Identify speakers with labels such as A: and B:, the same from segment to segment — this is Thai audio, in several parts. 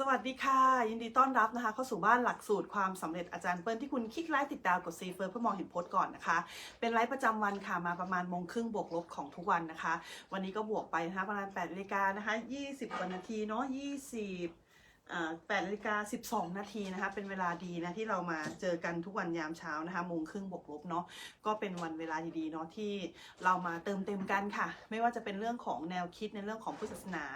A: สวัสดีค่ะ ยินดีต้อนรับนะคะ เข้าสู่บ้านหลักสูตรความสำเร็จอาจารย์เปิ้ลที่คุณคลิกไลค์ติดดาวกดซีเฟอร์เพื่อมองเห็นโพสต์ก่อนนะคะ เป็นไลฟ์ประจำวันค่ะมาประมาณโมงครึ่งบวกลบของทุกวันนะคะ วันนี้ก็บวกไปนะคะประมาณ8นาฬิกานะคะ20กว่านาทีเนาะ20 8นาฬิกา12นาทีนะคะเป็นเวลาดีนะที่เรามาเจอกันทุกวันยามเช้านะคะโมงครึ่งบวกลบเนาะก็เป็นวันเวลาดีๆเนาะที่เรามาเติมเต็มกันค่ะ ไม่ว่าจะเป็นเรื่องของแนวคิดในเรื่องของพุทธศาสนา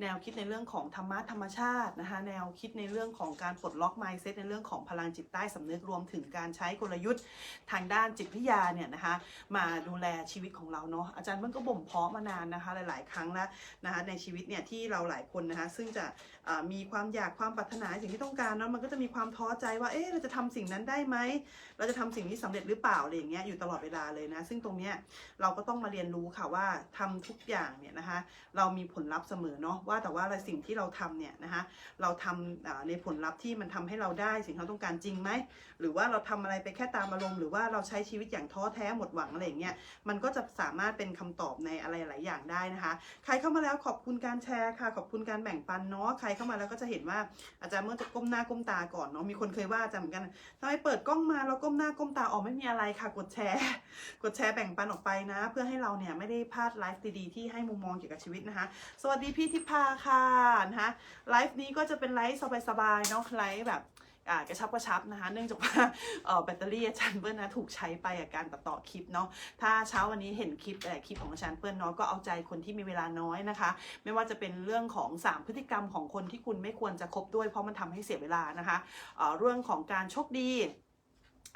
A: แนวคิดในเรื่องของธรรมะธรรมชาตินะคะแนวคิดในเรื่องของการปลดล็อก mindset ในเรื่องของพลังจิตใต้สำนึกรวมถึงการใช้กลยุทธ์ทางด้านจิตวิทยาเนี่ยนะคะมาดูแลชีวิตของเราเนาะอาจารย์เบิ้ลก็บ่มเพาะมานานนะคะหลาย ๆ ครั้งแล้วนะคะในชีวิตเนี่ยที่เราหลายคนนะคะซึ่งจะมีความอยากความปรารถนาสิ่งที่ต้องการเนาะมันก็จะมีความท้อใจว่าเอ๊ะเราจะทำสิ่งนั้นได้ไหมเราจะทำสิ่งนี้สำเร็จหรือเปล่าอะไรอย่างเงี้ยอยู่ตลอดเวลาเลยนะ ซึ่งตรงเนี้ยเราก็ต้องมาเรียนรู้ค่ะว่าทำทุกอย่างเนี่ยนะคะเรามีผลลัพธ์เสมอเนาะว่าแต่ว่าอะไรสิ่งที่เราทำเนี่ยนะคะเราทำในผลลัพธ์ที่มันทำให้เราได้สิ่งที่เราต้องการจริงไหมหรือว่าเราทำอะไรไปแค่ตามอารมณ์หรือว่าเราใช้ชีวิตอย่างท้อแท้หมดหวังอะไรอย่างเงี้ยมันก็จะสามารถเป็นคำตอบในอะไรหลายอย่างได้นะคะ ใครเข้ามาแล้วขอบคุณการแชร์ค่ะ ขอบคุณการแบ่งปันเนาะใครเข้ามาแล้วก็จะเห็นว่าอาจารย์เมื่อจะก้มหน้าก้มตาก่อนเนาะมีคนเคยว่าอาจารย์เหมือนกันทำไมเปิดกล้องมาแล้วก้มหน้าก้มตาออกไม่มีอะไรค่ะ กดแชร์ กดแชร์แบ่งปันออกไปนะ เพื่อให้เราเนี่ยไม่ได้พลาดไลฟ์ดีๆที่ให้มุมมองเกี่ยวกับชีวิตนะคะ สวัสดีพี่ทิพาค่ะนะคะไลฟ์นี้ก็จะเป็นไลฟ์สบายๆเนาะไลฟ์แบบ กระชับกระชับนะคะ เนื่องจากว่าแบตเตอรี่อาจารย์เปิ้ลนะถูกใช้ไปกับการตัดต่อคลิปเนาะถ้าเช้าวันนี้เห็นคลิปแต่คลิปของอาจารย์เปิ้ลเนาะก็เอาใจคนที่มีเวลาน้อยนะคะ ไม่ว่าจะเป็นเรื่องของ 3 พฤติกรรมของคนที่คุณไม่ควรจะคบด้วยเพราะมันทำให้เสียเวลานะคะเเรื่องของการโชคดี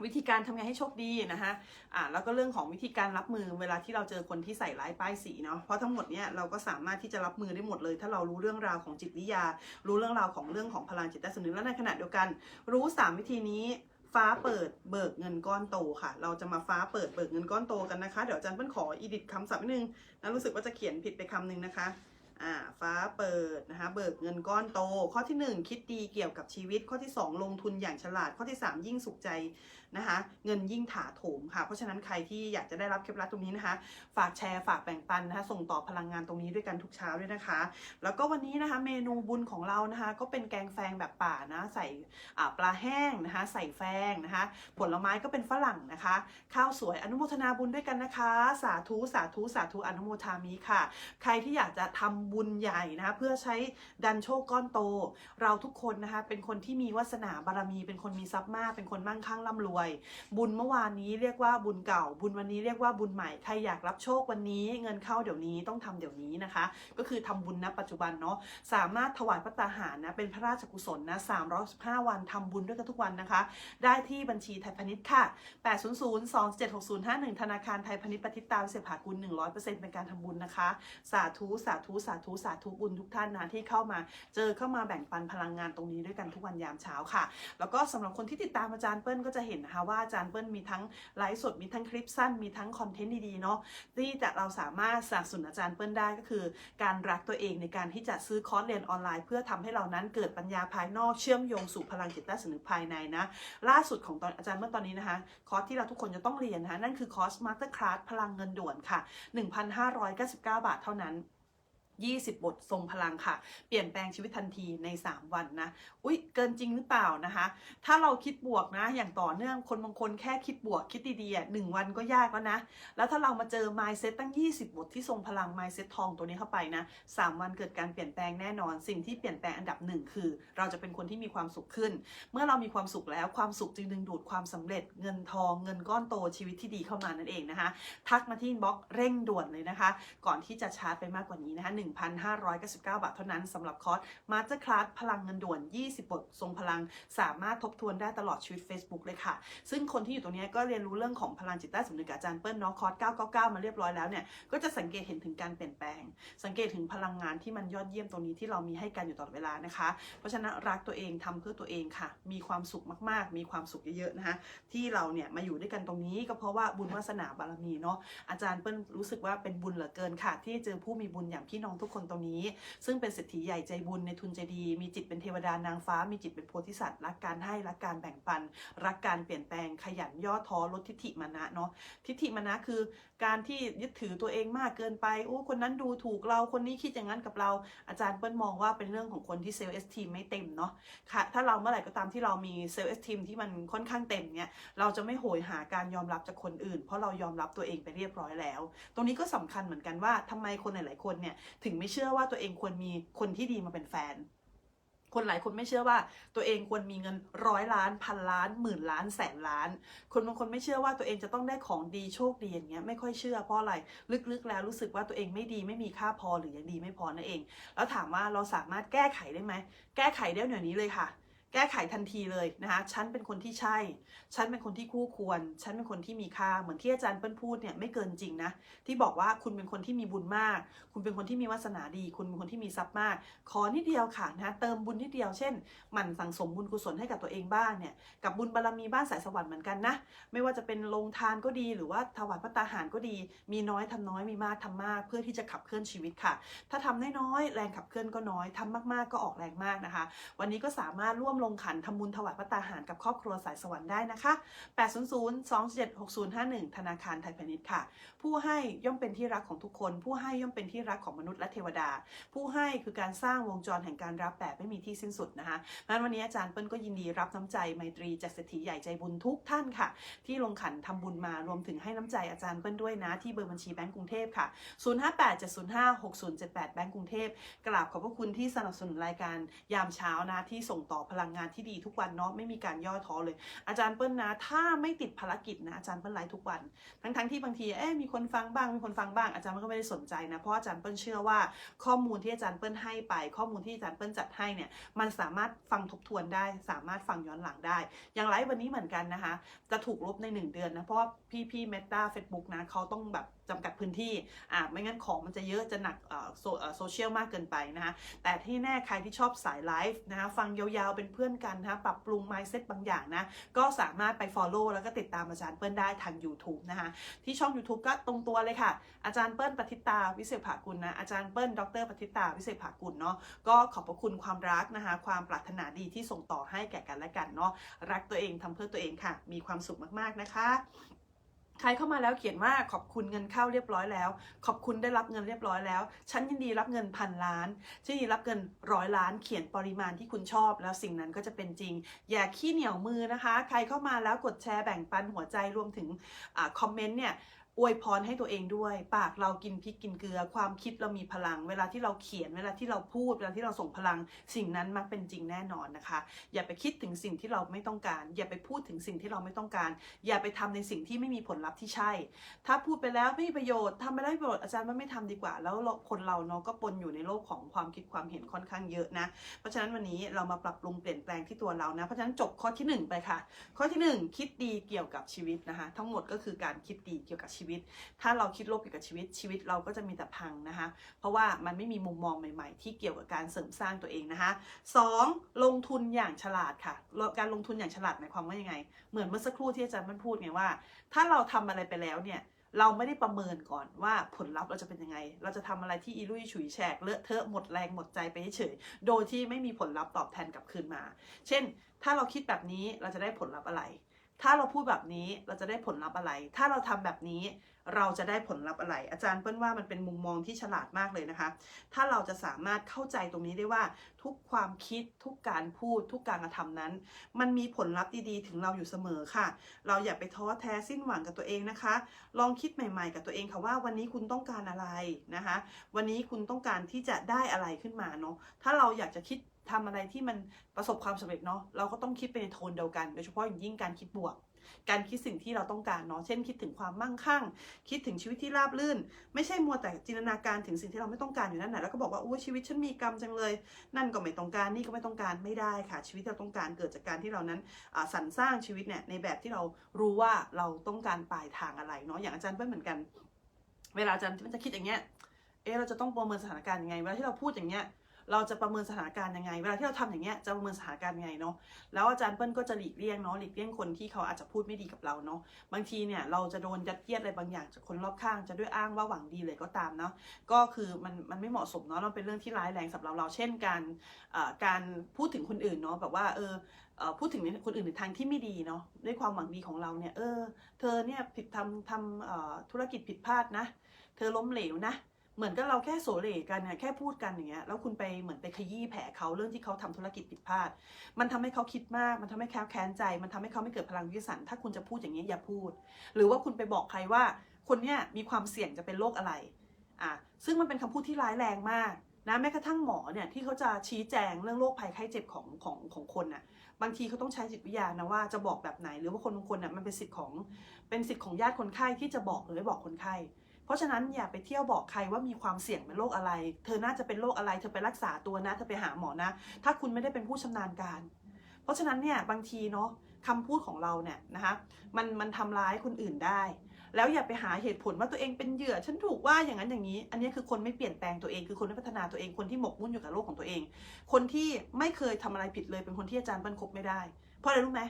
A: วิธีการทำไงให้โชคดีนะคะอ่าแล้วก็เรื่องของวิธีการรับมือเวลาที่เราเจอคนที่ใส่ร้ายป้ายสีเนาะเพราะทั้งหมดเนี้ยเราก็สามารถที่จะรับมือได้หมดเลย ถ้าเรารู้เรื่องราวของจิตวิทยา รู้เรื่องราวของเรื่องของพลังจิตใต้สำนึกและในขณะเดียวกัน รู้ 3 วิธีนี้ฟ้าเปิดเบิกเงินก้อนโตค่ะ เราจะมาฟ้าเปิดเบิกเงินก้อนโตกันนะคะ เดี๋ยวอาจารย์เพิ่นขออีดิทคำศัพท์นิดนึงนะรู้สึกว่าจะเขียนผิดไปคำนึงนะคะอ่าฟ้าเปิดนะคะเบิกเงินก้อนโต ข้อที่ 1 คิดดีเกี่ยวกับชีวิตข้อที่ 2 ลงทุนอย่างฉลาดข้อที่ 3 ยิ่งสุขใจ นะคะ เงินยิ่งถาโถมค่ะ เพราะฉะนั้นใครที่อยากจะได้รับเคล็ดลับตรงนี้นะคะ ฝากแชร์ฝากแบ่งปันนะคะส่งต่อพลังงานตรงนี้ด้วยกันทุกเช้าด้วยนะคะ แล้วก็วันนี้นะคะเมนูบุญของเรานะคะ ก็เป็นแกงแฟงแบบป่านะใส่ปลาแห้งนะคะ ใส่แฟงนะคะ ผลไม้ก็เป็นฝรั่งนะคะ ข้าวสวยอนุโมทนาบุญด้วยกันนะคะ สาธุสาธุสาธุอนุโมทามิค่ะ ใครที่อยากจะทำบุญใหญ่นะคะเพื่อใช้ดันโชคก้อนโต เราทุกคนนะคะเป็นคนที่มีวาสนาบารมี เป็นคนมีทรัพย์มาก เป็นคนมั่งคั่งร่ำรวยบุญเมื่อวานนี้เรียกว่าบุญเก่า บุญวันนี้เรียกว่าบุญใหม่ใครอยากรับโชควันนี้ เงินเข้าเดี๋ยวนี้ต้องทำเดี๋ยวนี้นะคะ ก็คือทำบุญณปัจจุบันเนาะสามารถถวายพระตาหารนะเป็นพระราชกุศลนะ315วันทำบุญด้วยกันทุกวันนะคะ ได้ที่บัญชีไทยพาณิชย์ค่ะ800-276-051ธนาคารไทยพาณิชย์ปฏิตาวิเศษภากุล100%เป็นการทำบุญนะคะ สาธุสาธุสาธุสาธุบุญทุกท่านนะที่เข้ามาเจอเข้ามาแบ่งปันพลังงานตรงนี้ด้วยกันทุกวันยามเช้าค่ะ แล้วก็สำหรับคนที่ติดตามอาจารย์เปิ้ลก็จะเห็นนะคะว่าอาจารย์เปิ้ลมีทั้งไลฟ์สดมีทั้งคลิปสั้นมีทั้งคอนเทนต์ดีๆเนาะที่จะเราสามารถสนับสนุนอาจารย์เปิ้ลได้ก็คือ การรักตัวเองในการที่จะซื้อคอร์สเรียนออนไลน์ เพื่อทำให้เรานั้นเกิดปัญญาภายนอกเชื่อมโยงสู่พลังจิตใต้สำนึกภายในนะล่าสุดของตอนอาจารย์เมื่อตอนนี้นะคะคอร์สที่เราทุกคนจะต้องเรียนนะะนั่นคือคอร์สมาสเตอร์คลาสพลังเงินด่วนค่ะ 1,599 บาทเท่านั้น 20 บททรงพลังค่ะ เปลี่ยนแปลงชีวิตทันทีใน 3 วันนะ อุ๊ย เกินจริงหรือเปล่านะคะ ถ้าเราคิดบวกนะ อย่างต่อเนื่อง คนบางคนแค่คิดบวกคิดดีๆหนึ่งวันก็ยากแล้วนะ แล้วถ้าเรามาเจอ mindset ตั้ง 20 บทที่ทรงพลัง mindset ทองตัวนี้เข้าไปนะ 3 วันเกิดการเปลี่ยนแปลงแน่นอน สิ่งที่เปลี่ยนแปลงอันดับหนึ่งคือ เราจะเป็นคนที่มีความสุขขึ้น เมื่อเรามีความสุขแล้ว ความสุขจึงดึงดูดความสำเร็จ เงินทอง เงินก้อนโต ชีวิตที่ดีเข้ามานั่นเองนะคะ ทักมาที่อินบ็อกเร่งด่วนเลยนะคะ ก่อนที่จะชาร์จไปมากกว่านี้นะคะ1,599 บาทเท่านั้นสำหรับคอร์สมาสเตอร์คลาสพลังเงินด่วน 20 บท ทรงพลัง สามารถทบทวนได้ตลอดชีวิต Facebook เลยค่ะ ซึ่งคนที่อยู่ตรงนี้ก็เรียนรู้เรื่องของพลังจิตใต้สำนึกอาจารย์เปิ้ลเนาะคอร์ส 999 มาเรียบร้อยแล้วเนี่ย ก็จะสังเกตเห็นถึงการเปลี่ยนแปลง สังเกตถึงพลังงานที่มันยอดเยี่ยมตรงนี้ที่เรามีให้กันอยู่ตลอดเวลานะคะ เพราะฉะนั้นรักตัวเองทำเพื่อตัวเองค่ะ มีความสุขมากๆ มีความสุขเยอะๆนะคะที่เราเนี่ยมาอยู่ด้วยกันตรงนี้ก็เพราะว่าบุญวาสนาบารมีเนาะอาจารย์เปิ้ลรู้สึกว่าเป็นบุญเหลือเกินค่ะ ที่เจอผู้มีบุญอย่างพี่น้องทุกคนตรงนี้ ซึ่งเป็นเศรษฐีใหญ่ใจบุญในทุนใจดี มีจิตเป็นเทวดานางฟ้า มีจิตเป็นโพธิสัตว์รักการให้รักการแบ่งปัน รักการเปลี่ยนแปลงขยันย่อท้อลดทิฏฐิมานะเนาะทิฏฐิมานะคือ การที่ยึดถือตัวเองมากเกินไปโอ้คนนั้นดูถูกเราคนนี้คิดอย่างนั้นกับเรา อาจารย์เปิ้ลมองว่าเป็นเรื่องของคนที่เซลล์เอสทีไม่เต็มเนาะค่ะถ้าเราเมื่อไหร่ก็ตามที่เรามีเซลล์เอสทีที่มันค่อนข้างเต็มเนี่ยเราจะไม่โหยหาการยอมรับจากคนอื่น เพราะเรายอมรับตัวเองไปเรียบร้อยแล้ว ตรงนี้ก็สำคัญเหมือนกันว่าทำไมคนหลาย ๆ คนเนี่ยถึงไม่เชื่อว่าตัวเองควรมีคนที่ดีมาเป็นแฟน คนหลายคนไม่เชื่อว่าตัวเองควรมีเงินร้อยล้านพันล้านหมื่นล้านแสนล้าน คนบางคนไม่เชื่อว่าตัวเองจะต้องได้ของดีโชคดีอย่างเงี้ยไม่ค่อยเชื่อเพราะอะไรลึกๆ แล้วรู้สึกว่าตัวเองไม่ดีไม่มีค่าพอหรือยังดีไม่พอนั่นเอง แล้วถามว่าเราสามารถแก้ไขได้ไหมแก้ไขได้เดี๋ยวนี้เลยค่ะ แก้ไขทันทีเลยนะคะ ฉันเป็นคนที่ใช่ ฉันเป็นคนที่คู่ควร ฉันเป็นคนที่มีค่า เหมือนที่อาจารย์เปิ้ลพูดเนี่ยไม่เกินจริงนะ ที่บอกว่าคุณเป็นคนที่มีบุญมาก คุณเป็นคนที่มีวาสนาดี คุณเป็นคนที่มีทรัพย์มาก ขอนิดเดียวค่ะนะ เติมบุญนิดเดียว เช่น หมั่นสั่งสมบุญกุศลให้กับตัวเองบ้างเนี่ย กับบุญบารมีบ้านสายสวรรค์เหมือนกันนะ ไม่ว่าจะเป็นลงทานก็ดี หรือว่าถวายพระตาหารก็ดี มีน้อยทำน้อย มีมากทำมาก เพื่อที่จะขับเคลื่อนชีวิตค่ะ ถ้าทำน้อยๆแรงขับเคลื่อนก็น้อยทำมากๆก็ออกแรงมากนะคะ วันนี้ก็สามารถร่วมลงขันทำบุญถวายพระตาหารกับครอบครัวสายสวรรค์ได้นะคะ 800 276051 ธนาคารไทยพาณิชย์ค่ะ ผู้ให้ย่อมเป็นที่รักของทุกคน ผู้ให้ย่อมเป็นที่รักของมนุษย์และเทวดา ผู้ให้คือการสร้างวงจรแห่งการรับแบบไม่มีที่สิ้นสุดนะคะงั้นวันนี้อาจารย์เปิ้ลก็ยินดีรับน้ำใจไมตรีจากเศรษฐีใหญ่ใจบุญทุกท่านค่ะ ที่ลงขันทำบุญมารวมถึงให้น้ำใจอาจารย์เปิ้ลด้วยนะ ที่เบอร์บัญชีแบงก์กรุงเทพค่ะ 0587056078 แบงก์กรุงเทพกราบขอบพระคุณที่สนับสนุนรายการยามเช้านะที่ส่งต่อพลังงานที่ดีทุกวันเนาะไม่มีการย่อท้อเลย อาจารย์เปิ้ลนะ ถ้าไม่ติดภารกิจนะอาจารย์เปิ้ลไลฟ์ทุกวัน ทั้งๆที่บางทีเอ๊มีคนฟังบ้างมีคนฟังบ้างอาจารย์ก็ไม่ได้สนใจนะเพราะอาจารย์เปิ้ลเชื่อว่าข้อมูลที่อาจารย์เปิ้ลให้ไป ข้อมูลที่อาจารย์เปิ้ลจัดให้เนี่ยมันสามารถฟังทบทวนได้ สามารถฟังย้อนหลังได้ อย่างไลฟ์วันนี้เหมือนกันนะคะ จะถูกลบใน 1 เดือนนะเพราะว่าพี่พี่เมตาเฟซบุ๊กนะเขาต้องแบบ จำกัดพื้นที่อะไม่งั้นของมันจะเยอะจะหนักอ่อโซเอ่อโซเชียลมากเกินไปนะคะแต่ที่แน่ใครที่ชอบสายไลฟ์นะคะฟังยาวๆเป็นเพื่อนกันนะคะปรับปรุง mindset บางอย่างนะ ก็สามารถไป follow แล้วก็ติดตามอาจารย์เปิ้ลได้ทาง YouTube นะคะที่ช่อง YouTube ก็ตรงตัวเลยค่ะ อาจารย์เปิ้ลปฏิตาวิเศษภากุลนะอาจารย์เปิ้ลดรปฏิตาวิเศษภากุลเนาะก็ขอบพระคุณความรักนะคะความปรารถนาดีที่ส่งต่อให้แก่กันและกันเนาะรักตัวเองทำเพื่อตัวเองค่ะ มีความสุขมากๆนะคะ ใครเข้ามาแล้วเขียนว่าขอบคุณเงินเข้าเรียบร้อยแล้ว ขอบคุณได้รับเงินเรียบร้อยแล้ว ฉันยินดีรับเงินพันล้านฉันยินดีรับเงินร้อยล้าน เขียนปริมาณที่คุณชอบ แล้วสิ่งนั้นก็จะเป็นจริง อย่าขี้เหนียวมือนะคะ ใครเข้ามาแล้วกดแชร์แบ่งปันหัวใจรวมถึงอคอมเมนต์เนี่ย อวยพรให้ตัวเองด้วย ปากเรากินพริกกินเกลือ ความคิดเรามีพลัง เวลาที่เราเขียนเวลาที่เราพูด เวลาที่เราส่งพลัง สิ่งนั้นมักเป็นจริงแน่นอนนะคะ อย่าไปคิดถึงสิ่งที่เราไม่ต้องการ อย่าไปพูดถึงสิ่งที่เราไม่ต้องการ อย่าไปทำในสิ่งที่ไม่มีผลลัพธ์ที่ใช่ ถ้าพูดไปแล้วไม่มีประโยชน์ทำไปแล้วไม่ประโยชน์อาจารย์ว่าไม่ทำดีกว่า แล้วคนเราเนาะก็ปนอยู่ในโลกของความคิดความเห็นค่อนข้างเยอะนะ เพราะฉะนั้นวันนี้เรามาปรับปรุงเปลี่ยนแปลงที่ตัวเรานะ เพราะฉะนั้นจบข้อที่หนึ่งไปค่ะ ข้อที่หนึ่งคิดดีเกี่ยวกับชีวิตนะคะ ทั้งหมดก็คือการคิดดีเกี่ยวกับชีวิตถ้าเราคิดลบเกี่ยวกับชีวิตชีวิตเราก็จะมีแต่พังนะคะ เพราะว่ามันไม่มีมุมมองใหม่ ๆ ที่เกี่ยวกับการเสริมสร้างตัวเองนะคะสองลงทุนอย่างฉลาดค่ะ การลงทุนอย่างฉลาดหมายความว่ายังไง เหมือนเมื่อสักครู่ที่อาจารย์มันพูดไงว่า ถ้าเราทำอะไรไปแล้วเนี่ยเราไม่ได้ประเมินก่อนว่าผลลัพธ์เราจะเป็นยังไง เราจะทำอะไรที่อีลุยฉุยแฉกเลอะเทอะหมดแรงหมดใจไปเฉย โดยที่ไม่มีผลลัพธ์ตอบแทนกลับคืนมา เช่น ถ้าเราคิดแบบนี้เราจะได้ผลลัพธ์อะไร ถ้าเราพูดแบบนี้เราจะได้ผลลัพธ์อะไร ถ้าเราทำแบบนี้เราจะได้ผลลัพธ์อะไร อาจารย์เปิ้ลว่ามันเป็นมุมมองที่ฉลาดมากเลยนะคะ ถ้าเราจะสามารถเข้าใจตรงนี้ได้ว่า ทุกความคิดทุกการพูดทุกการกระทำนั้น มันมีผลลัพธ์ดีๆ ถึงเราอยู่เสมอค่ะ เราอย่าไปท้อแท้สิ้นหวังกับตัวเองนะคะ ลองคิดใหม่ๆ กับตัวเองค่ะว่าวันนี้คุณต้องการอะไรนะคะ วันนี้คุณต้องการที่จะได้อะไรขึ้นมาเนาะถ้าเราอยากจะคิด ทำอะไรที่มันประสบความสำเร็จเนาะเราก็ต้องคิดไปในโทนเดียวกันโดยเฉพาะอย่างยิ่งการคิดบวก การคิดสิ่งที่เราต้องการเนาะเช่น คิดถึงความมั่งคั่ง คิดถึงชีวิตที่ราบรื่น ไม่ใช่มัวแต่จินตนาการถึงสิ่งที่เราไม่ต้องการอยู่นั่นแหละแล้วก็บอกว่าโอ้ชีวิตฉันมีกรรมจังเลย นั่นก็ไม่ต้องการนี่ก็ไม่ต้องการไม่ได้ค่ะ ชีวิตที่เราต้องการเกิดจากการที่เรานั้นสรรสร้างชีวิตเนี่ยในแบบที่เรารู้ว่าเราต้องการปลายทางอะไรเนาะอย่างอาจารย์เปิ้ลเหมือนกัน เวลาอาจารย์มันจะคิดอย่างเงี้ยเอะเราจะต้องประเมินสถานการณ์ยังไงเวลาที่เราพูดอย่างเงี้ย เราจะประเมินสถานการณ์ยังไง เวลาที่เราทำอย่างเงี้ยจะประเมินสถานการณ์ยังไงเนาะแล้วอาจารย์เปิ้ลก็จะหลีกเลี่ยงเนาะหลีกเลี่ยงคนที่เขาอาจจะพูดไม่ดีกับเราเนาะบางทีเนี่ยเราจะโดนยัดเยียดอะไรบางอย่างจากคนรอบข้าง จะด้วยอ้างว่าหวังดีเลยก็ตามเนาะก็คือมันมันไม่เหมาะสมเนาะมันเป็นเรื่องที่ร้ายแรงสำหรับเราเช่นการอ่อการพูดถึงคนอื่นเนาะแบบว่าเออพูดถึงคนอื่นในทางที่ไม่ดีเนาะด้วยความหวังดีของเราเนี่ยเออ เธอเนี่ยผิดทำทำธุรกิจผิดพลาดนะ เธอล้มเหลวนะ เหมือนกับเราแค่โสเหร่กันเนี่ยแค่พูดกันอย่างเงี้ยแล้วคุณไปเหมือนไปขยี้แผลเขาเรื่องที่เขาทำธุรกิจผิดพลาด มันทำให้เขาคิดมาก มันทำให้แค้วแค้นใจ มันทำให้เขาไม่เกิดพลังวิสันถ้าคุณจะพูดอย่างนี้ยอย่าพูด หรือว่าคุณไปบอกใครว่าคนเนี้ยมีความเสี่ยงจะเป็นโรคอะไรอะซึ่งมันเป็นคำพูดที่ร้ายแรงมากนะแม้กระทั่งหมอเนี่ยที่เขาจะชี้แจงเรื่องโรคภัยไข้เจ็บของของของคนน่ะบางทีเขาต้องใช้จิตวิทยานะว่าจะบอกแบบไหนหรือว่าคนบางคนน่ะมันเป็นสิทธิ์ของเป็นสิทธิ์ของญาติคนไข้ที่จะบอกหรือไม่บอกคนไข้ เพราะฉะนั้นอย่าไปเที่ยวบอกใครว่ามีความเสี่ยงเป็นโรคอะไร เธอน่าจะเป็นโรคอะไร เธอไปรักษาตัวนะ เธอไปหาหมอนะ ถ้าคุณไม่ได้เป็นผู้ชำนาญการ เพราะฉะนั้นเนี่ยบางทีเนาะคำพูดของเราเนี่ยนะคะมันมันทำร้ายคนอื่นได้ แล้วอย่าไปหาเหตุผลว่าตัวเองเป็นเหยื่อ ฉันถูกว่าอย่างนั้นอย่างนี้ อันนี้คือคนไม่เปลี่ยนแปลงตัวเอง คือคนไม่พัฒนาตัวเอง คนที่หมกมุ่นอยู่กับโลกของตัวเอง คนที่ไม่เคยทำอะไรผิดเลยเป็นคนที่อาจารย์บรรคบไม่ได้ เพราะอะไรรู้ไหม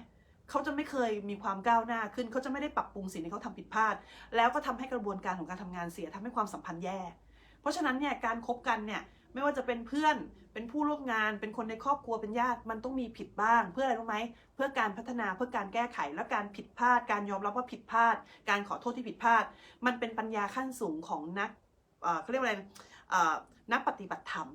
A: เขาจะไม่เคยมีความก้าวหน้าขึ้น เขาจะไม่ได้ปรับปรุงสิ่งที่เขาทำผิดพลาด แล้วก็ทำให้กระบวนการของการทำงานเสียทำให้ความสัมพันธ์แย่ เพราะฉะนั้นเนี่ยการคบกันเนี่ยไม่ว่าจะเป็นเพื่อนเป็นผู้ร่วมงาน เป็นคนในครอบครัวเป็นญาติมันต้องมีผิดบ้าง เพื่ออะไรรู้ไหมเพื่อการพัฒนาเพื่อการแก้ไขและการผิดพลาด การยอมรับว่าผิดพลาด การขอโทษที่ผิดพลาด มันเป็นปัญญาขั้นสูงของนักเขาเรียกว่าอะไรนักปฏิบัติธรรม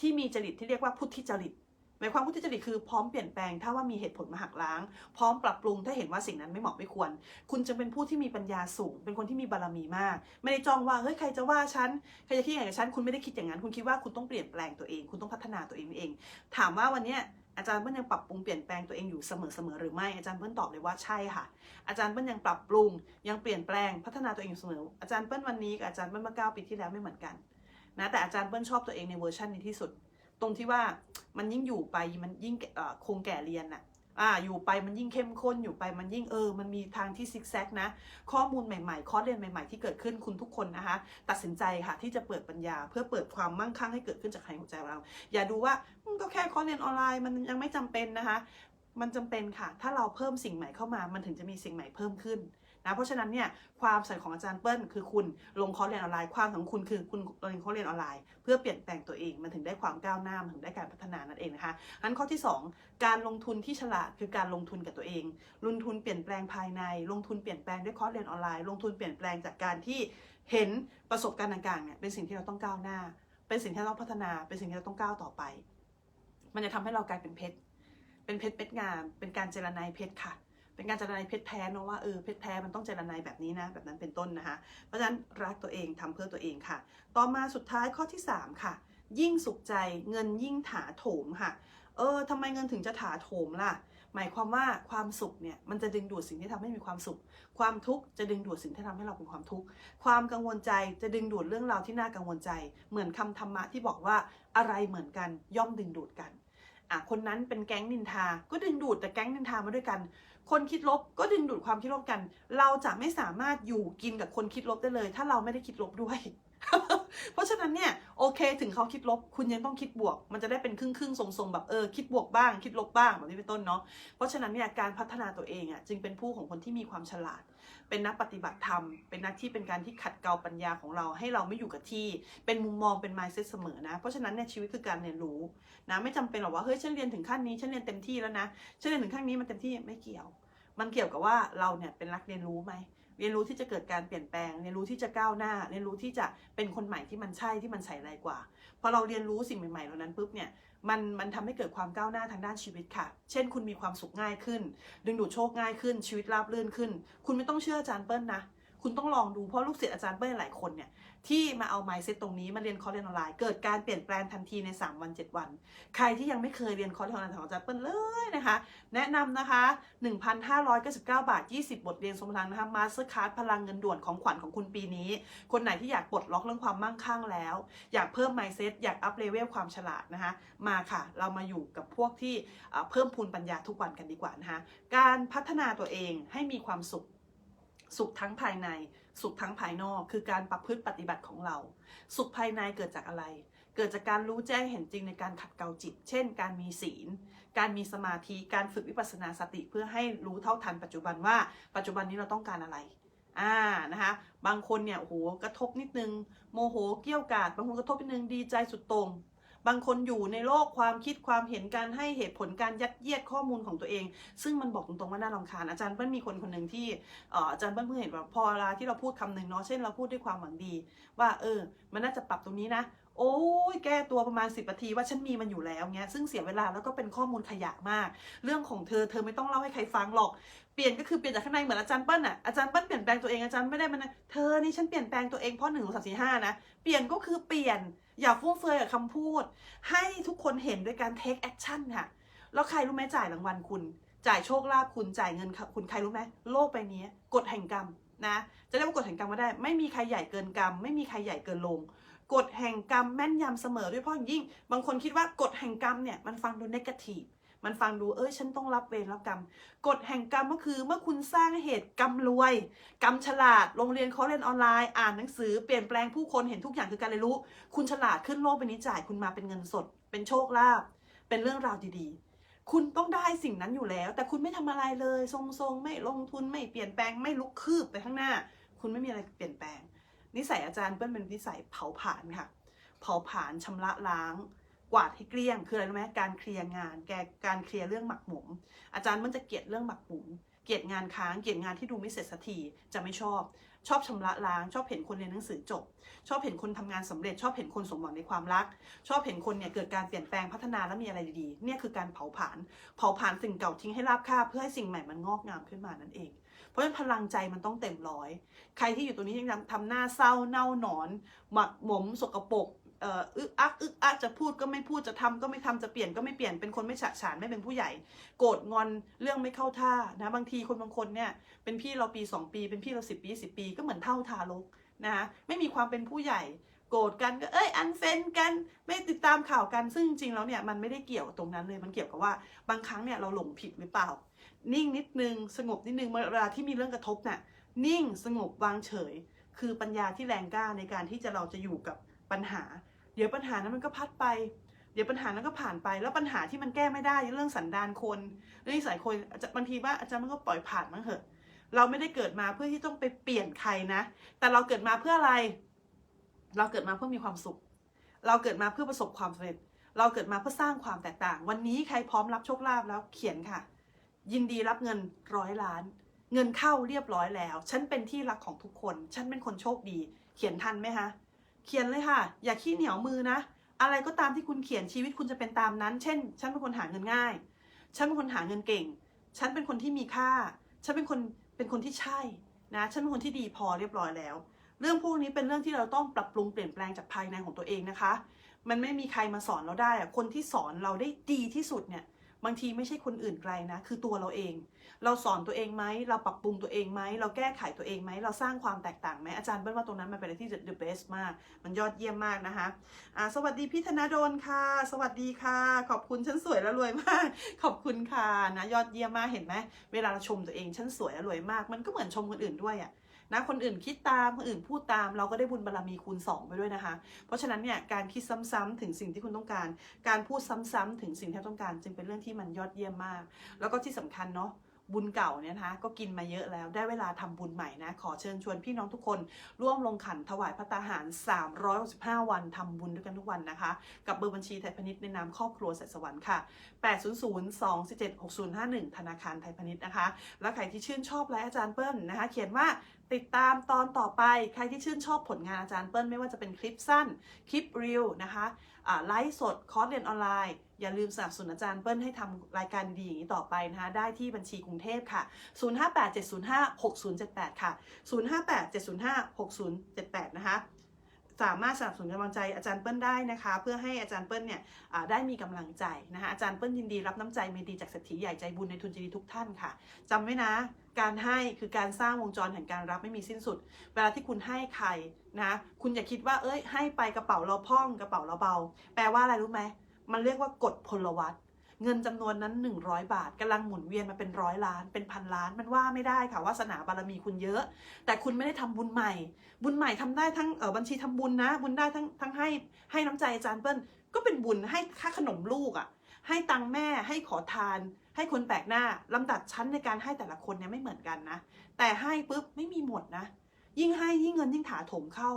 A: ที่มีจริตที่เรียกว่าพุทธิจริต หมายความพุทธิจริตคือพร้อมเปลี่ยนแปลงถ้าว่ามีเหตุผลมาหักล้าง พร้อมปรับปรุงถ้าเห็นว่าสิ่งนั้นไม่เหมาะไม่ควร คุณจะเป็นผู้ที่มีปัญญาสูง เป็นคนที่มีบารมีมาก ไม่ได้จ้องว่าเฮ้ยใครจะว่าฉันใครจะคิดอย่างกับฉันคุณไม่ได้คิดอย่างนั้นคุณคิดว่าคุณต้องเปลี่ยนแปลงตัวเอง คุณต้องพัฒนาตัวเองเอง ถามว่าวันนี้อาจารย์เปิ้ลยังปรับปรุงเปลี่ยนแปลงตัวเองอยู่เสมอๆหรือไม่อาจารย์เปิ้ลตอบเลยว่าใช่ค่ะ อาจารย์เปิ้ลยังปรับปรุงยังเปลี่ยนแปลงพัฒนาตัวเองอยู่เสมออาจารย์เปิ้ลวันนี้กับอาจารย์เปิ้ลเมื่อเก้าปีที่แล้วไม่เหมือนกันนะแต่อาจารย์เปิ้ลชอบตัวเองในเวอร์ชันนี้ที่สุด ตรงที่ว่ามันยิ่งอยู่ไปมันยิ่งคงแก่เรียนน่ะอ่าอยู่ไปมันยิ่งเข้มข้นอยู่ไปมันยิ่งเออ มันมีทางที่ซิกแซกนะ ข้อมูลใหม่ๆคอเรียนใหม่ๆ ที่เกิดขึ้นคุณทุกคนนะคะ ตัดสินใจค่ะที่จะเปิดปัญญา เพื่อเปิดความมั่งคั่งให้เกิดขึ้นจากภายในหัวใจของเรา อย่าดูว่าก็แค่คอเรียนออนไลน์มันยังไม่จำเป็นนะคะ มันจำเป็นค่ะ ถ้าเราเพิ่มสิ่งใหม่เข้ามา มันถึงจะมีสิ่งใหม่เพิ่มขึ้น นะเพราะฉะนั้นเนี่ยความใส่ของอาจารย์เปิ้ลคือคุณลงคอร์สเรียนออนไลน์ความของคุณคือคุณลงคอร์สเรียนออนไลน์เพื่อเปลี่ยนแปลงตัวเองมันถึงได้ความก้าวหน้ามันถึงได้การพัฒนานั่นเองนะคะอันข้อที่ 2 การลงทุนที่ฉลาดคือการลงทุนกับตัวเอง ลงทุนเปลี่ยนแปลงภายใน ลงทุนเปลี่ยนแปลงด้วยคอร์สเรียนออนไลน์ ลงทุนเปลี่ยนแปลงจากการที่เห็นประสบการณ์ต่างๆเนี่ยเป็นสิ่งที่เราต้องก้าวหน้า เป็นสิ่งที่เราต้องพัฒนาเป็นสิ่งที่เราต้องก้าวต่อไป มันจะทำให้เรากลายเป็นเพชรเป็นเพชรเม็ดงามเป็นการเจรนายเพชรค่ะ เป็นการเจรนายเพชรแท้เนอะว่าเออเพชรแท้มันต้องเจรนายแบบนี้นะแบบนั้นเป็นต้นนะคะ เพราะฉะนั้นรักตัวเองทำเพื่อตัวเองค่ะ ต่อมาสุดท้ายข้อที่ 3 ค่ะ ยิ่งสุขใจเงินยิ่งถาโถมค่ะ เออทำไมเงินถึงจะถาโถมล่ะหมายความว่าความสุขเนี่ยมันจะดึงดูดสิ่งที่ทำให้มีความสุข ความทุกข์จะดึงดูดสิ่งที่ทำให้เราเป็นความทุกข์ ความกังวลใจจะดึงดูดเรื่องราวที่น่ากังวลใจ เหมือนคำธรรมะที่บอกว่าอะไรเหมือนกันย่อมดึงดูดกัน อะคนนั้นเป็นแก๊งนินทา ก็ดึงดูดแต่แก๊งนินทามาด้วยกัน คนคิดลบก็ดึงดูดความคิดลบกัน เราจะไม่สามารถอยู่กินกับคนคิดลบได้เลย ถ้าเราไม่ได้คิดลบด้วย เพราะฉะนั้นเนี่ยโอเคถึงเขาคิดลบ คุณยังต้องคิดบวก มันจะได้เป็นครึ่งครึ่งๆทรงๆแบบเออคิดบวกบ้าง คิดลบบ้างแบบนี้เป็นต้นเนาะเพราะฉะนั้นเนี่ยการพัฒนาตัวเองอะจึงเป็นผู้ของคนที่มีความฉลาด เป็นนักปฏิบัติธรรม เป็นนักที่เป็นการที่ขัดเกลาปัญญาของเราให้เราไม่อยู่กับที่ เป็นมุมมองเป็น mindset เสมอนะ เพราะฉะนั้นเนี่ยชีวิตคือการเรียนรู้นะ ไม่จำเป็นหรอกว่าเฮ้ยฉันเรียนถึงขั้นนี้ฉันเรียนเต็มที่แล้วนะฉันเรียนถึงขั้นนี้มันเต็มที่ไม่เกี่ยว มันเกี่ยวกับว่าเราเนี่ยเป็นนักเรียนรู้ไหม เรียนรู้ที่จะเกิดการเปลี่ยนแปลง เรียนรู้ที่จะก้าวหน้า เรียนรู้ที่จะเป็นคนใหม่ที่มันใช่ที่มันใส่ไรกว่า พอเราเรียนรู้สิ่งใหม่ๆเหล่านั้นปุ๊บเนี่ยมันมันทำให้เกิดความก้าวหน้าทางด้านชีวิตค่ะ เช่น คุณมีความสุขง่ายขึ้น ดึงดูดโชคง่ายขึ้นชีวิตราบรื่นขึ้น คุณไม่ต้องเชื่ออาจารย์เปิ้ลนะ คุณต้องลองดูเพราะลูกศิษย์อาจารย์เปิ้ลหลายคนเนี่ยที่มาเอา mindset ตรงนี้มาเรียนคอร์สเรียนออนไลน์เกิดการเปลี่ยนแปลงทันทีใน 3 วัน 7 วัน ใครที่ยังไม่เคยเรียนคอร์สเรียนออนไลน์ของอาจารย์เปิ้ลเลยนะคะ แนะนำนะคะ 1,599 บาท 20 บทเรียนสมพลังนะคะมาสเตอร์คาร์ดพลังเงินด่วนของขวัญของคุณปีนี้ คนไหนที่อยากปลดล็อกเรื่องความมั่งคั่งแล้ว อยากเพิ่ม mindset อยากอัพเลเวลความฉลาดนะคะมาค่ะ เรามาอยู่กับพวกที่เพิ่มพูนปัญญาทุกวันกันดีกว่านะคะการพัฒนาตัวเองให้มีความสุข สุขทั้งภายใน สุขทั้งภายนอกคือการประพฤติปฏิบัติของเรา สุขภายในเกิดจากอะไร เกิดจากการรู้แจ้งเห็นจริงในการขัดเกลาจิต เช่น การมีศีล การมีสมาธิการฝึกวิปัสสนาสติเพื่อให้รู้เท่าทันปัจจุบันว่าปัจจุบันนี้เราต้องการอะไรอ่านะคะบางคนเนี่ยโอ้โหกระทบนิดนึงโมโหเกี้ยวกาดบางคนกระทบนิดนึงดีใจสุดต่ง บางคนอยู่ในโลกความคิดความเห็นการให้เหตุผลการยัดเยียดข้อมูลของตัวเอง ซึ่งมันบอกตรงๆว่าน่ารำคาญอาจารย์เปิ้ลมีคนคนหนึ่งที่อาจารย์เปิ้ลเพิ่งเห็นว่าพอเวลาที่เราพูดคำหนึ่งเนาะเช่นเราพูดด้วยความหวังดี ว่าเออ มันน่าจะปรับตรงนี้นะโอ้ยแก้ตัวประมาณ 10นาทีว่าฉันมีมันอยู่แล้วเงี้ยซึ่งเสียเวลาแล้วก็เป็นข้อมูลขยะมาก เรื่องของเธอเธอไม่ต้องเล่าให้ใครฟังหรอกเปลี่ยนก็คือเปลี่ยนจากข้างในเหมือนอาจารย์เปิ้ลอะอาจารย์เปิ้ลเปลี่ยนแปลงตัวเองอาจารย์ไม่ได้มันนะเธอนี่ฉันเปลี่ยนแปลงตัวเองเพราะหนึ่งสองสามสี่ห้านะเปลี่ยนก็คือเปลี่ยน อย่าฟุ่มเฟือยกับคำพูด ให้ทุกคนเห็นด้วยการ take action ค่ะ แล้วใครรู้ไหมจ่ายรางวัลคุณ จ่ายโชคลาภคุณจ่ายเงินคุณใครรู้ไหมโลกใบนี้กฎแห่งกรรมนะ จะเรียกว่ากฎแห่งกรรมก็ได้ ไม่มีใครใหญ่เกินกรรม ไม่มีใครใหญ่เกินลงกฎแห่งกรรมแม่นยำเสมอด้วยเพราะอย่างยิ่ง บางคนคิดว่ากฎแห่งกรรมเนี่ยมันฟังดูน egative มันฟังดูเอ้ยฉันต้องรับเวรรับกรรมกฎแห่งกรรมก็คือเมื่อคุณสร้างเหตุกรรมรวย กรรมฉลาด โรงเรียนเขาเรียนออนไลน์อ่านหนังสือเปลี่ยนแปลงผู้คนเห็นทุกอย่างคือการเรียนรู้ คุณฉลาดขึ้นโลกใบนี้จ่ายคุณมาเป็นเงินสด เป็นโชคลาภเป็นเรื่องราวดีๆ คุณต้องได้สิ่งนั้นอยู่แล้ว แต่คุณไม่ทำอะไรเลยทรงๆไม่ลงทุนไม่เปลี่ยนแปลงไม่ลุกคืบไปข้างหน้า คุณไม่มีอะไรเปลี่ยนแปลง นิสัยอาจารย์เปิ้ลเป็นนิสัยเผาผลาญค่ะ เผาผลาญชำระล้าง กวาดให้เกลี้ยงคืออะไรรู้ไหมการเคลียร์งาน แกการเคลียร์เรื่องหมักหมม อาจารย์มันจะเกลียดเรื่องหมักหมม เกลียดงานค้าง เกลียดงานที่ดูไม่เสร็จสักทีจะไม่ชอบ ชอบชำระล้าง ชอบเห็นคนเรียนหนังสือจบ ชอบเห็นคนทำงานสำเร็จ ชอบเห็นคนสมหวังในความรัก ชอบเห็นคนเนี่ยเกิดการเปลี่ยนแปลงพัฒนาและมีอะไรดีๆ เนี่ยคือการเผาผลาญ เผาผลาญสิ่งเก่าทิ้งให้ราบคาบเพื่อให้สิ่งใหม่มันงอกงามขึ้นมานั่นเอง เพราะฉะนั้นพลังใจมันต้องเต็มร้อย ใครที่อยู่ตรงนี้ยังทำหน้าเศร้าเน่าหนอน หมักหมมสกปรก เอ่ออึกอักอึกอักจะพูดก็ไม่พูดจะทำก็ไม่ทำจะเปลี่ยนก็ไม่เปลี่ยนเป็นคนไม่ฉะฉานไม่เป็นผู้ใหญ่ โกรธงอนเรื่องไม่เข้าท่านะบางทีคนบางคนเนี่ยเป็นพี่เราปี 2 ปี เป็นพี่เรา 10 ปี 10 ปี ก็เหมือนเท่าทารกนะคะไม่มีความเป็นผู้ใหญ่โกรธกันก็เอ้ยอันเฟนกันไม่ติดตามข่าวกันซึ่งจริงแล้วเนี่ยมันไม่ได้เกี่ยวกับตรงนั้นเลยมันเกี่ยวกับว่าบางครั้งเนี่ยเราหลงผิดหรือเปล่า นิ่งนิดนึงสงบนิดนึงเวลาที่มีเรื่องกระทบน่ะนิ่งสงบวางเฉย คือปัญญาที่แรงกล้าในการที่จะเราจะอยู่กับ ปัญหา เดี๋ยวปัญหานั้นมันก็พัดไป เดี๋ยวปัญหานั้นก็ผ่านไป แล้วปัญหาที่มันแก้ไม่ได้เรื่องสันดานคนเรื่องนิสัยคนจะบางทีว่าอาจารย์มันก็ปล่อยผ่านมั้งเหอะ เราไม่ได้เกิดมาเพื่อที่ต้องไปเปลี่ยนใครนะ แต่เราเกิดมาเพื่ออะไร เราเกิดมาเพื่อมีความสุข เราเกิดมาเพื่อประสบความสำเร็จ เราเกิดมาเพื่อสร้างความแตกต่าง วันนี้ใครพร้อมรับโชคลาภแล้วเขียนค่ะ ยินดีรับเงินร้อยล้านเงินเข้าเรียบร้อยแล้ว ฉันเป็นที่รักของทุกคน ฉันเป็นคนโชคดี เขียนทันไหมคะ เขียนเลยค่ะ อย่าขี้เหนียวมือนะ อะไรก็ตามที่คุณเขียนชีวิตคุณจะเป็นตามนั้น เช่น ฉันเป็นคนหาเงินง่าย ฉันเป็นคนหาเงินเก่ง ฉันเป็นคนที่มีค่า ฉันเป็นคนเป็นคนที่ใช่นะ ฉันเป็นคนที่ดีพอเรียบร้อยแล้ว เรื่องพวกนี้เป็นเรื่องที่เราต้องปรับปรุงเปลี่ยนแปลงจากภายในของตัวเองนะคะ มันไม่มีใครมาสอนเราได้อะคนที่สอนเราได้ดีที่สุดเนี่ย บางทีไม่ใช่คนอื่นไกลนะ คือตัวเราเอง เราสอนตัวเองไหม เราปรับปรุงตัวเองไหม เราแก้ไขตัวเองไหม เราสร้างความแตกต่างไหมอาจารย์เบิ้ลว่าตรงนั้นมันเป็นอะไรที่ the best มาก มันยอดเยี่ยมมากนะคะอ่าสวัสดีพี่ธนาโดนค่ะ สวัสดีค่ะ ขอบคุณฉันสวยและรวยมาก ขอบคุณค่ะนะยอดเยี่ยมมากเห็นไหมเวลาเราชมตัวเองฉันสวยและรวยมาก มันก็เหมือนชมคนอื่นด้วยอะ นะคนอื่นคิดตามคนอื่นพูดตามเราก็ได้บุญบารรมีคูณ 2 ไปด้วยนะคะ เพราะฉะนั้นเนี่ยการคิดซ้ำๆถึงสิ่งที่คุณต้องการ การพูดซ้ำๆถึงสิ่งที่ต้องการ จึงเป็นเรื่องที่มันยอดเยี่ยมมาก แล้วก็ที่สำคัญเนาะบุญเก่าเนี่ยนะคะก็กินมาเยอะแล้วได้เวลาทำบุญใหม่นะขอเชิญชวนพี่น้องทุกคน ร่วมลงขันถวายพระตาหาร 365 วันทำบุญด้วยกันทุกวันนะคะ กับเบอร์บัญชีไทยพาณิชย์ในนามครอบครัวแสนสวรรค์ค่ะ 800-217-6051 ธนาคารไทยพาณิชย์นะคะ แล้วใครที่ชื่นชอบไลฟ์อาจารย์เปิ้ลนะคะ เขียนว่า ติดตามตอนต่อไปใครที่ชื่นชอบผลงานอาจารย์เปิ้ลไม่ว่าจะเป็นคลิปสั้น คลิปรีลนะคะไลฟ์สดคอร์สเรียนออนไลน์ อย่าลืมสนับสนุนอาจารย์เปิ้ลให้ทำรายการดีๆอย่างนี้ต่อไปนะคะได้ที่บัญชีกรุงเทพค่ะ 0587056078 ค่ะ 0587056078 นะคะ สามารถสนับสนุนกำลังใจอาจารย์เปิ้ลได้นะคะ เพื่อให้อาจารย์เปิ้ลเนี่ยได้มีกำลังใจนะคะอาจารย์เปิ้ลยินดีรับน้ำใจเมดีจากเศรษฐีใหญ่ใจบุญในทุนจีดีทุกท่านค่ะจำไว้นะ การให้คือการสร้างวงจรแห่งการรับไม่มีสิ้นสุด เวลาที่คุณให้ใครนะคุณอย่าคิดว่าเอ้ยให้ไปกระเป๋าเราพ่องกระเป๋าเราเบา แปลว่าอะไรรู้ไหมมันเรียกว่ากฎพลวัต เงินจำนวนนั้น 100 บาทกำลังหมุนเวียนมาเป็นร้อยล้านเป็นพันล้านมันว่าไม่ได้ค่ะวาสนาบารมีคุณเยอะ แต่คุณไม่ได้ทำบุญใหม่ บุญใหม่ทำได้ทั้งเออบัญชีทำบุญนะ บุญได้ทั้งทั้งให้ให้น้ำใจอาจารย์เปิ้ลก็เป็นบุญให้ค่าขนมลูกอะ่ะ ให้ตังแม่ให้ขอทาน ให้คนแปลกหน้าลำดับชั้นในการให้แต่ละคนเนี่ยไม่เหมือนกันนะ แต่ให้ปุ๊บไม่มีหมดนะ ยิ่งให้ยิ่งเงินยิ่งถาถมเข้า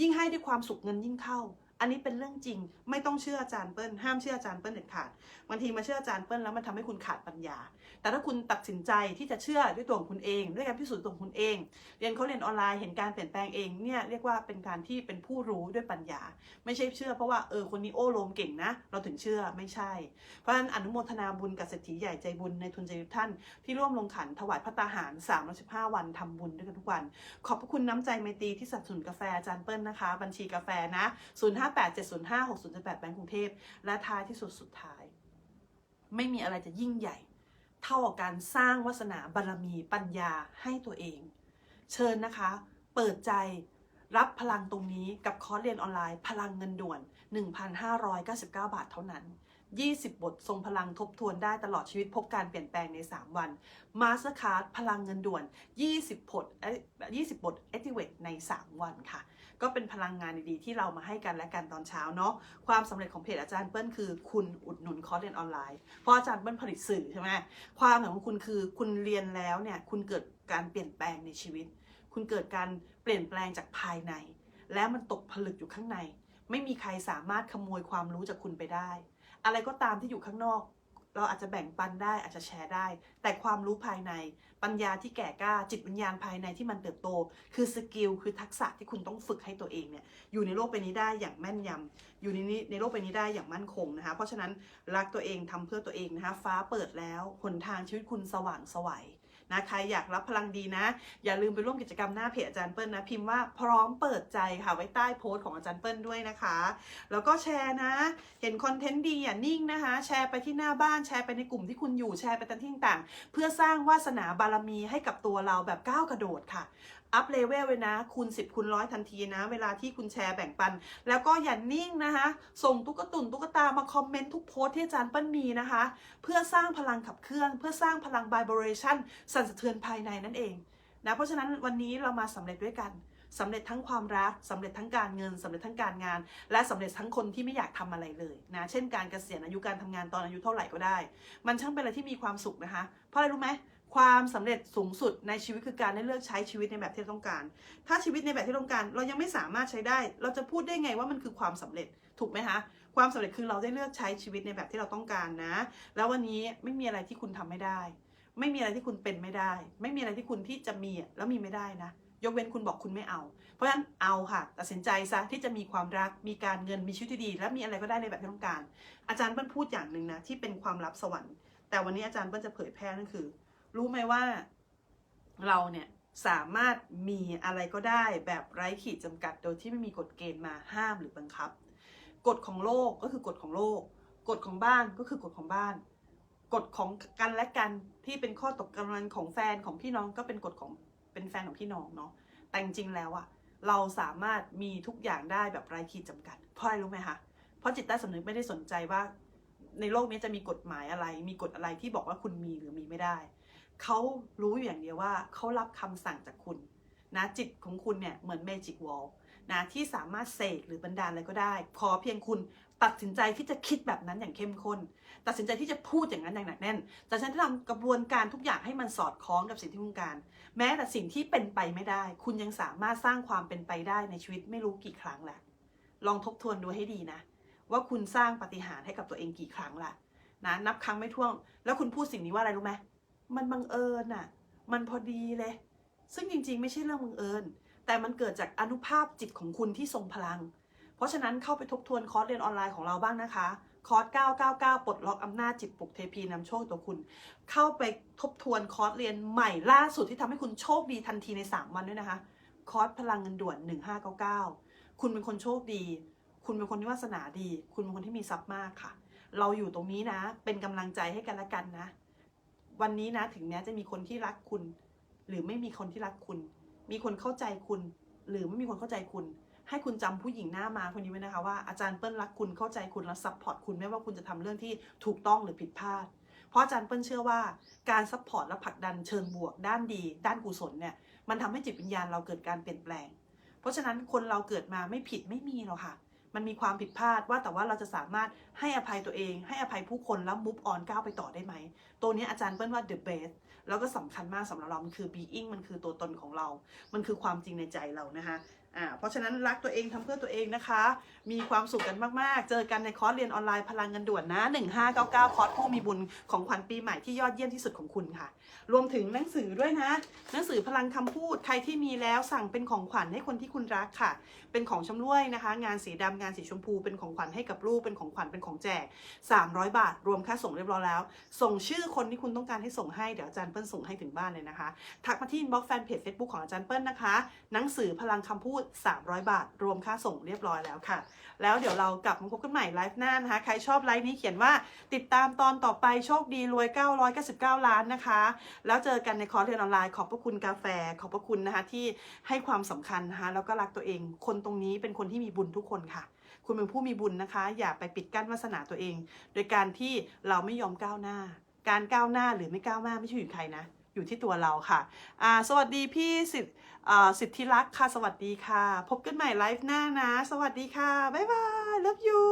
A: ยิ่งให้ด้วยความสุขเงินยิ่งเข้า อันนี้เป็นเรื่องจริง ไม่ต้องเชื่ออาจารย์เปิ้ลห้ามเชื่ออาจารย์เปิ้ลเด็ดขาดบางทีมาเชื่ออาจารย์เปิ้ลแล้วมันทำให้คุณขาดปัญญา แต่ถ้าคุณตัดสินใจที่จะเชื่อด้วยตัวของคุณเอง ด้วยการพิสูจน์ตัวของคุณเอง เรียนเขาเรียนออนไลน์เห็นการเปลี่ยนแปลงเองเนี่ยเรียกว่าเป็นการที่เป็นผู้รู้ด้วยปัญญา ไม่ใช่เชื่อเพราะว่าเออคนนี้โอ้โลมเก่งนะ เราถึงเชื่อไม่ใช่ เพราะฉะนั้นอนุโมทนาบุญกับเศรษฐีใหญ่ใจบุญในทุนใจท่าน ที่ร่วมลงขันถวายพระตาหาร315 วันทำบุญด้วยกันทุกวัน ขอบพระคุณน้ำใจไมตรีที่สนับสนุนกาแฟอาจารย์เปิ้ลนะคะ บัญชีกาแฟนะ8 7 0 5 6 0 8แบงก์กรุงเทพ และท้ายที่สุดสุดท้าย ไม่มีอะไรจะยิ่งใหญ่ เท่ากับการสร้างวาสนาบารมีปัญญาให้ตัวเอง เชิญนะคะ เปิดใจรับพลังตรงนี้กับคอร์สเรียนออนไลน์ พลังเงินด่วน 1,599 บาทเท่านั้น 20 บททรงพลังทบทวนได้ตลอดชีวิตพบการเปลี่ยนแปลงใน 3 วันมาสคาร์ดพลังเงินด่วน 20 บท 20 บท Activate ใน 3 วันค่ะ ก็เป็นพลังงานดีๆ ที่เรามาให้กันและกันตอนเช้าเนาะความสำเร็จของเพจอาจารย์เปิ้ลคือคุณอุดหนุนคอร์สเรียนออนไลน์เพราะอาจารย์เปิ้ลผลิตสื่อใช่ไหมความหมายของคุณคือคุณเรียนแล้วเนี่ยคุณเกิดการเปลี่ยนแปลงในชีวิต คุณเกิดการเปลี่ยนแปลงจากภายใน แล้วมันตกผลึกอยู่ข้างใน ไม่มีใครสามารถขโมยความรู้จากคุณไปได้ อะไรก็ตามที่อยู่ข้างนอก เราอาจจะแบ่งปันได้อาจจะแชร์ได้ แต่ความรู้ภายในปัญญาที่แก่กล้าจิตวิญญาณภายในที่มันเติบโต คือสกิลคือทักษะที่คุณต้องฝึกให้ตัวเองเนี่ยอยู่ในโลกใบนี้ได้อย่างแม่นยำอยู่ในนี้ในโลกใบนี้ได้อย่างมั่นคงนะคะเพราะฉะนั้นรักตัวเองทำเพื่อตัวเองนะคะฟ้าเปิดแล้วหนทางชีวิตคุณสว่างสวัย นะใครอยากรับพลังดีนะ อย่าลืมไปร่วมกิจกรรมหน้าเพจอาจารย์เปิ้ลนะ พิมพ์ว่าพร้อมเปิดใจค่ะไว้ใต้โพสต์ของอาจารย์เปิ้ลด้วยนะคะ แล้วก็แชร์นะ เห็นคอนเทนต์ดีอย่านิ่งนะคะ แชร์ไปที่หน้าบ้านแชร์ไปในกลุ่มที่คุณอยู่แชร์ไปตามที่ต่าง เพื่อสร้างวาสนาบารมีให้กับตัวเราแบบก้าวกระโดดค่ะ อัพเลเวลเลยนะ คูณ 10 คูณร้อยทันทีนะ เวลาที่คุณแชร์แบ่งปัน แล้วก็อย่านิ่งนะคะ ส่งตุ๊กตุนตุ๊กตามาคอมเมนต์ทุกโพสที่อาจารย์เปิ้ลมีนะคะ เพื่อสร้างพลังขับเคลื่อน เพื่อสร้างพลัง vibration สั่นสะเทือนภายในนั่นเองนะ เพราะฉะนั้นวันนี้เรามาสำเร็จด้วยกันสำเร็จทั้งความรักสำเร็จทั้งการเงินสำเร็จทั้งการงาน และสำเร็จทั้งคนที่ไม่อยากทำอะไรเลยนะเช่นการเกษียณอายุการทำงานตอนอายุเท่าไหร่ก็ได้ มันช่างเป็นอะไรที่มีความสุขนะคะ เพราะอะไรรู้ไหม ความสำเร็จสูงสุดในชีวิตคือการได้เลือกใช้ชีวิตในแบบที่เราต้องการ ถ้าชีวิตในแบบที่ต้องการ เรายังไม่สามารถใช้ได้ เราจะพูดได้ไงว่ามันคือความสำเร็จถูกไหมคะความสำเร็จคือเราได้เลือกใช้ชีวิตในแบบที่เราต้องการนะ แล้ววันนี้ไม่มีอะไรที่คุณทำไม่ได้ ไม่มีอะไรที่คุณเป็นไม่ได้ ไม่มีอะไรที่คุณที่จะมีแล้วมีไม่ได้นะ ยกเว้นคุณบอกคุณไม่เอา เพราะฉะนั้นเอาค่ะ ตัดสินใจซะที่จะมีความรัก มีการเงิน มีชีวิตที่ดี และมีอะไรก็ได้ในแบบที่ต้องการ อาจารย์เปิ้ลพูดอย่างหนึ่งนะที่เป็นความลับสวรรค์ แต่วันนี้อาจารย์เปิ้ลจะเผยแพร่นั่นคือ รู้ไหมว่าเราเนี่ยสามารถมีอะไรก็ได้แบบไร้ขีดจำกัด โดยที่ไม่มีกฎเกณฑ์มาห้ามหรือบังคับ กฎของโลกก็คือกฎของโลก กฎของบ้านก็คือกฎของบ้าน กฎของกันและกันที่เป็นข้อตกลงของแฟนของพี่น้องก็เป็นกฎของเป็นแฟนของพี่น้องเนาะ แต่จริงแล้วอะเราสามารถมีทุกอย่างได้แบบไร้ขีดจำกัด เพราะอะไรรู้ไหมคะ เพราะจิตใต้สำนึกไม่ได้สนใจว่า ในโลกนี้จะมีกฎหมายอะไร มีกฎอะไรที่บอกว่าคุณมีหรือมีไม่ได้ เขารู้อย่างเดียวว่าเขารับคำสั่งจากคุณนะจิตของคุณเนี่ยเหมือนเมจิกวอลนะที่สามารถเสกหรือบันดาลอะไรก็ได้ ขอเพียงคุณตัดสินใจที่จะคิดแบบนั้นอย่างเข้มข้น ตัดสินใจที่จะพูดอย่างนั้นอย่างหนักแน่นแต่ฉันจะทำกระบวนการทุกอย่างให้มันสอดคล้องกับสิ่งที่คุณการ แม้แต่สิ่งที่เป็นไปไม่ได้ คุณยังสามารถสร้างความเป็นไปได้ในชีวิตไม่รู้กี่ครั้งแหละลองทบทวนดูให้ดีนะ ว่าคุณสร้างปฏิหารให้กับตัวเองกี่ครั้งละนะนับครั้งไม่ถ้วนแล้วคุณพูดสิ่งนี้ว่าอะไรรู้ไหม มันบังเอิญน่ะมันพอดีเลย ซึ่งจริงๆ ไม่ใช่เรื่องบังเอิญ แต่มันเกิดจากอนุภาพจิตของคุณที่ทรงพลัง เพราะฉะนั้นเข้าไปทบทวนคอร์สเรียนออนไลน์ของเราบ้างนะคะ คอร์ส 999 ปลดล็อกอำนาจจิตปลุกเทพีนำโชคตัวคุณ เข้าไปทบทวนคอร์สเรียนใหม่ล่าสุดที่ทำให้คุณโชคดีทันทีใน 3 วันด้วยนะคะ คอร์สพลังเงินด่วน 1599 คุณเป็นคนโชคดี คุณเป็นคนที่วาสนาดี คุณเป็นคนที่มีทรัพย์มากค่ะ เราอยู่ตรงนี้นะ เป็นกำลังใจให้กันและกันนะ วันนี้นะถึงแม้จะมีคนที่รักคุณ หรือไม่มีคนที่รักคุณ มีคนเข้าใจคุณ หรือไม่มีคนเข้าใจคุณ ให้คุณจำผู้หญิงหน้ามาคนนี้ไว้นะคะว่าอาจารย์เปิ้ลรักคุณเข้าใจคุณและซัพพอร์ตคุณไม่ว่าคุณจะทำเรื่องที่ถูกต้องหรือผิดพลาด เพราะอาจารย์เปิ้ลเชื่อว่าการซัพพอร์ตและผลักดันเชิงบวก ด้านดี ด้านกุศลเนี่ยมันทำให้จิตวิญญาณเราเกิดการเปลี่ยนแปลง เพราะฉะนั้นคนเราเกิดมาไม่ผิดไม่มีหรอกค่ะ มันมีความผิดพลาดว่าแต่ว่าเราจะสามารถให้อภัยตัวเอง ให้อภัยผู้คนแล้วมุฟออนก้าวไปต่อได้ไหม ตัวนี้อาจารย์เปิ้ลว่า the best แล้วก็สำคัญมากสำหรับเรา มันคือ being มันคือตัวตนของเรา มันคือความจริงในใจเรานะคะ อ่าเพราะฉะนั้นรักตัวเองทำเพื่อตัวเองนะคะ มีความสุขกันมากๆ เจอกันในคอร์สเรียนออนไลน์พลังเงินด่วนนะ 1599 คอร์สผู้มีบุญของขวัญปีใหม่ที่ยอดเยี่ยมที่สุดของคุณค่ะ รวมถึงหนังสือด้วยนะ หนังสือพลังคำพูดใครที่มีแล้วสั่งเป็นของขวัญให้คนที่คุณรักค่ะ เป็นของชำร่วยนะคะ งานสีดำงานสีชมพู เป็นของขวัญให้กับลูกเป็นของขวัญเป็นของแจก 300 บาท รวมค่าส่งเรียบร้อยแล้ว ส่งชื่อคนที่คุณต้องการให้ส่งให้เดี๋ยวอาจารย์เปิ้ลส่งให้ถึงบ้านเลยนะคะทักมาที่บล็อกแฟนเพจ Facebook ของอาจารย์เปิ้ลนะคะ หนังสือพลังคำพูด300 บาท รวมค่าส่งเรียบร้อยแล้วค่ะ แล้วเดี๋ยวเรากลับมาพบกันใหม่ไลฟ์หน้านะคะ ใครชอบไลฟ์นี้เขียนว่าติดตามตอนต่อไปโชคดีรวย 999 ล้านนะคะ แล้วเจอกันในคอร์สเรียนออนไลน์ขอบพระคุณกาแฟ ขอบพระคุณนะคะที่ให้ความสำคัญนะคะแล้วก็รักตัวเอง คนตรงนี้เป็นคนที่มีบุญทุกคนค่ะ คุณเป็นผู้มีบุญนะคะ อย่าไปปิดกั้นวาสนาตัวเอง โดยการที่เราไม่ยอมก้าวหน้า การก้าวหน้าหรือไม่ก้าวหน้าไม่ใช่อยู่ใครนะ อยู่ที่ตัวเราค่ะอ่าสวัสดีพี่สิทธิ์สิทธิรักษ์ค่ะ สวัสดีค่ะ พบกันใหม่ไลฟ์หน้านะ สวัสดีค่ะ บ๊ายบาย love you